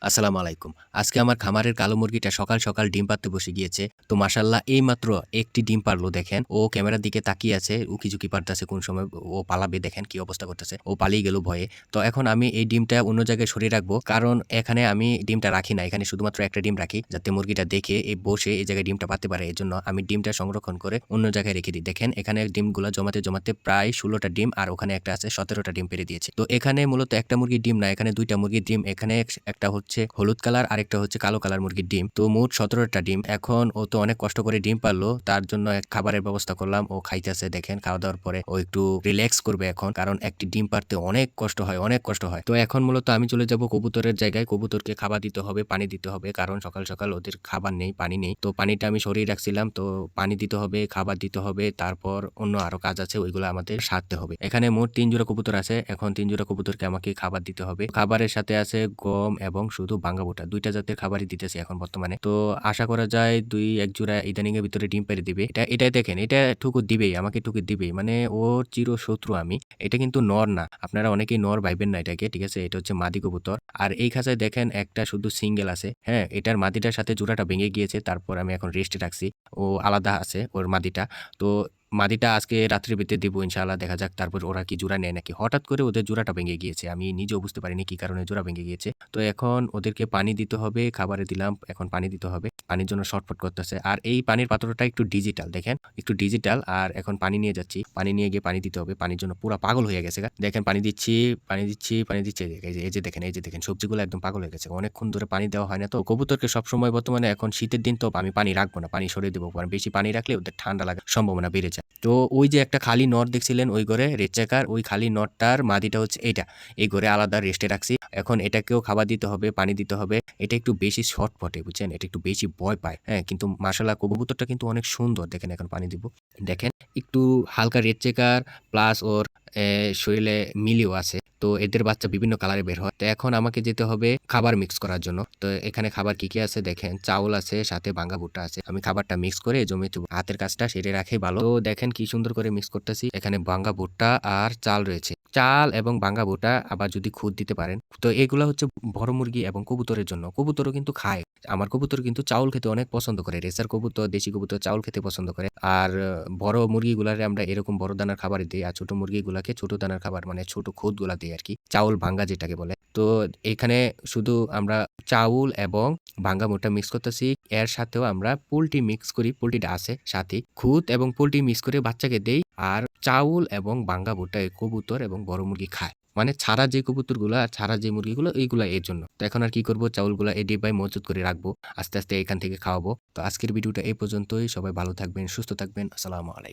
আসসালামু আলাইকুম। আজকে আমার খামারের কালো মুরগিটা সকাল সকাল ডিম পাড়তে বসে গিয়েছে। তো মাসাল্লাহ এই মাত্র একটি ডিম পারল দেখেন। ও ক্যামেরার দিকে তাকিয়ে আছে উকি ঝুঁকি পারতেছে কোন সময়। ও পালাবে, দেখেন কি অবস্থা করতেছে। ও পালিয়ে গেল ভয়ে। তো এখন আমি এই ডিমটা অন্য জায়গায় সরিয়ে রাখব, কারণ এখানে আমি ডিমটা রাখি না। এখানে শুধুমাত্র একটা ডিম রাখি, যাতে মুরগিটা দেখে এই বসে এই জায়গায় ডিমটা পাতে পারে। এই জন্য আমি ডিমটা সংরক্ষণ করে অন্য জায়গায় রেখে দিই। দেখেন, এখানে ডিমগুলো জমাতে জমাতে প্রায় ষোলোটা ডিম আর ওখানে একটা আছে, সতেরোটা ডিম পেরে দিয়েছে। তো এখানে মূলত একটা মুরগির ডিম না, এখানে দুইটা মুরগির ডিম, এখানে এক- একটা হচ্ছে হলুদ কালার, আরেকটা হচ্ছে কালো কালার মুরগির ডিম। তো মোট সতেরোটা ডিম। এখন ও তো অনেক কষ্ট করে ডিম পারল, তার জন্য এক খাবারের ব্যবস্থা করলাম, ও খাইতেছে, দেখেন, খাওয়া দাওয়ার পরে ও একটু রিল্যাক্স করবে এখন, কারণ একটি ডিম পারতে অনেক কষ্ট হয়, অনেক কষ্ট হয়। তো এখন মূলত আমি চলে যাব কবুতরের জায়গায়, কবুতরকে খাবার দিতে হবে, পানি দিতে হবে, কারণ সকাল সকাল ওদের খাবার নেই, পানি নেই। তো পানিটা আমি সরিয়ে রাখছিলাম, তো পানি দিতে হবে, খাবার দিতে হবে, তারপর অন্য আরও কাজ আছে, ওইগুলো আমাদের সারতে হবে। এখানে মোট তিন জোড়া কবুতর আছে, এখন তিন জোড়া কবুতরকে আমাকে খাবার দিতে হবে। খাবারের সাথে আছে গম এবং শুধু ভাঙ্গা বোটা দুইটা জাতের খাবারই দিতেছে এখন বর্তমানে। তো আশা করা যায় দুই এক জোড়া ইদানিং এর ভিতরে ডিম পেরে দিবে। এটা, এটাই দেখেন, এটা ঠুকু দিবেই, আমাকে ঠুকু দিবেই। মানে ওর চির শত্রু আমি, এটা কিন্তু নর না। আপনারা অনেকেই নর ভাইবেন না এটাকে, ঠিক আছে? এটা হচ্ছে মাদি কবুতর। আর এই খাঁচায় দেখেন একটা শুধু সিঙ্গেল আছে হ্যাঁ? এটার মাদিটার সাথে জোড়াটা ভেঙে গিয়েছে, তারপর আমি এখন রেস্টে রাখছি। ও আলাদা আছে ওর মাদিটা। তো মাদিটা আজকে রাত্রির ভিতরে দিব, ইনশাআল্লাহ। দেখা যাক তারপর ওরা কি জোড়া নেয় নাকি। হঠাৎ করে ওদের জোড়াটা ভেঙে গিয়েছে। আমি নিজেও বুঝতে পারিনি কি কারণে জোড়া ভেঙে গিয়েছে। তো এখন ওদেরকে পানি দিতে হবে, খাবারে দিলাম, এখন পানি দিতে হবে। পানির জন্য শর্টফট করতেছে। আর এই পানির পাত্রটা একটু ডিজিটাল, দেখেন। একটু ডিজিটাল, আর এখন পানি নিয়ে যাচ্ছি। পানি নিয়ে গিয়ে পানি দিতে হবে। পানির জন্য পুরো পাগল হয়ে গেছে দেখেন, পানি দিচ্ছি পানি দিচ্ছি পানি দিচ্ছি। এই যে- দেখেন, এই যে দেখেন, সবজিগুলো একদম পাগল হয়ে গেছে। অনেকক্ষণ ধরে পানি দেওয়া হয় না তো। কবুতরকে সবসময় বর্তমানে এখন শীতের দিন তো আমি পানি রাখব না। পানি সরিয়ে দেবো। কারণ বেশি পানি রাখলে ওদের ঠান্ডা লাগার সম্ভাবনা বেড়ে যায় তো ওই যে একটা খালি নট দেখছিলেন ওই ঘরে রেচাকার চেকার, ওই খালি নটটার মাদিটা হচ্ছে এটা। এই ঘরে আলাদা রেস্টে রাখছি। এখন এটাকেও খাবার দিতে হবে, পানি দিতে হবে। এটা একটু বেশি শর্ট পটে, বুঝছেন? এটা একটু বেশি ভয় পায়। হ্যাঁ কিন্তু মাসালা কবুতরটা কিন্তু অনেক সুন্দর। দেখেন, এখন পানি দিব। দেখেন, একটু হালকা রেড চেকার, প্লাস ওর শরীরে মিলিও আছে। তো এদের বাচ্চা বিভিন্ন কালারে বের হয়। তো এখন আমাকে যেতে হবে খাবার মিক্স করার জন্য। তো এখানে খাবার কি কি আছে দেখেন? চাউল আছে, সাথে ভাঙ্গা ভুট্টা আছে। আমি খাবারটা মিক্স করে জমে হাতের কাজটা সেরে রাখে ভালো। তো দেখেন কি সুন্দর করে মিক্স করতেছি। এখানে ভাঙ্গা ভুট্টা আর চাল রয়েছে। চাল এবং ভাঙ্গা ভুট্টা আবার যদি খুদ দিতে পারেন। তো এগুলো হচ্ছে বড় মুরগি এবং কবুতরের জন্য। কবুতরও কিন্তু খায়। আমার কবুতর কিন্তু চাউল খেতে অনেক পছন্দ করে, রেসার কবুতর, দেশি কবুতর চাউল খেতে পছন্দ করে। আর, বড় মুরগিগুলারে আমরা এরকম বড় দানার খাবার দিই আর ছোট মুরগিগুলাকে ছোট দানার খাবার মানে ছোট খুদগুলা দিই আর কি চাউল ভাঙ্গা যেটাকে বলে। তো এখানে শুধু আমরা চাউল এবং ভাঙ্গা মোটা মিক্স করতেছি, এর সাথেও আমরা পোলট্রি মিক্স করি, পোলট্রিটা আছে সাথে। খুদ এবং পোলট্রি মিক্স করে বাচ্চাকে দেই আর চাউল এবং ভাঙ্গা ভুট্টা কবুতর এবং বড় মুরগি খায়। মানে ছাড়া যে কবুতরগুলো আর ছাড়া যে মুরগিগুলো, এইগুলো এর জন্য। তো এখন আর কি করব? চাউলগুলো এই ডিব্বায় মজুত করে রাখব। আস্তে আস্তে এখান থেকে খাওয়াবো। তো আজকের ভিডিওটা এই পর্যন্তই। সবাই ভালো থাকবেন, সুস্থ থাকবেন। আসসালামু আলাইকুম।